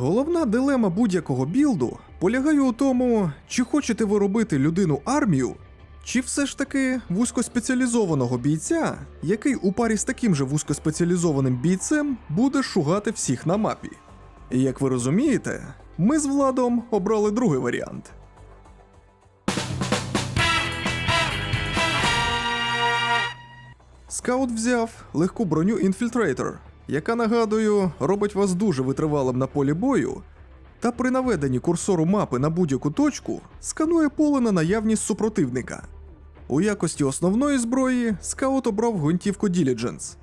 Головна дилема будь-якого білду полягає у тому, чи хочете ви робити людину армію, чи все ж таки вузькоспеціалізованого бійця, який у парі з таким же вузькоспеціалізованим бійцем буде шугати всіх на мапі. І як ви розумієте, ми з Владом обрали другий варіант. Скаут взяв легку броню Infiltrator, яка, нагадую, робить вас дуже витривалим на полі бою, та при наведенні курсору мапи на будь-яку точку сканує поле на наявність супротивника. У якості основної зброї скаут обрав гвинтівку Diligence.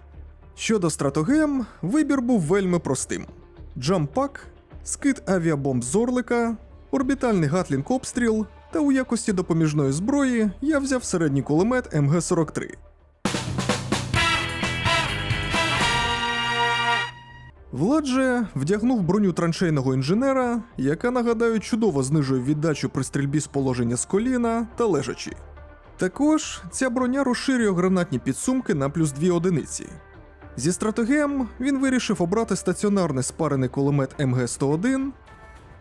Щодо стратогем, вибір був вельми простим: джампак, скид авіабомб з Орлика, орбітальний гатлінг обстріл, та у якості допоміжної зброї я взяв середній кулемет МГ-43. Влад же вдягнув броню траншейного інженера, яка, нагадаю, чудово знижує віддачу при стрільбі з положення з коліна та лежачі. Також ця броня розширює гранатні підсумки на плюс 2 одиниці. Зі стратегем він вирішив обрати стаціонарний спарений кулемет МГ-101,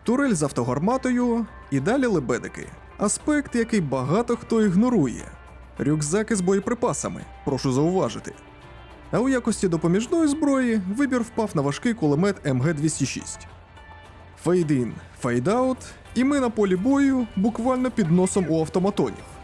турель з автогарматою і далі лебедики. Аспект, який багато хто ігнорує. Рюкзаки з боєприпасами, прошу зауважити. А у якості допоміжної зброї вибір впав на важкий кулемет МГ-206. Фейд-ін, фейд-аут, і ми на полі бою буквально під носом у автоматонів.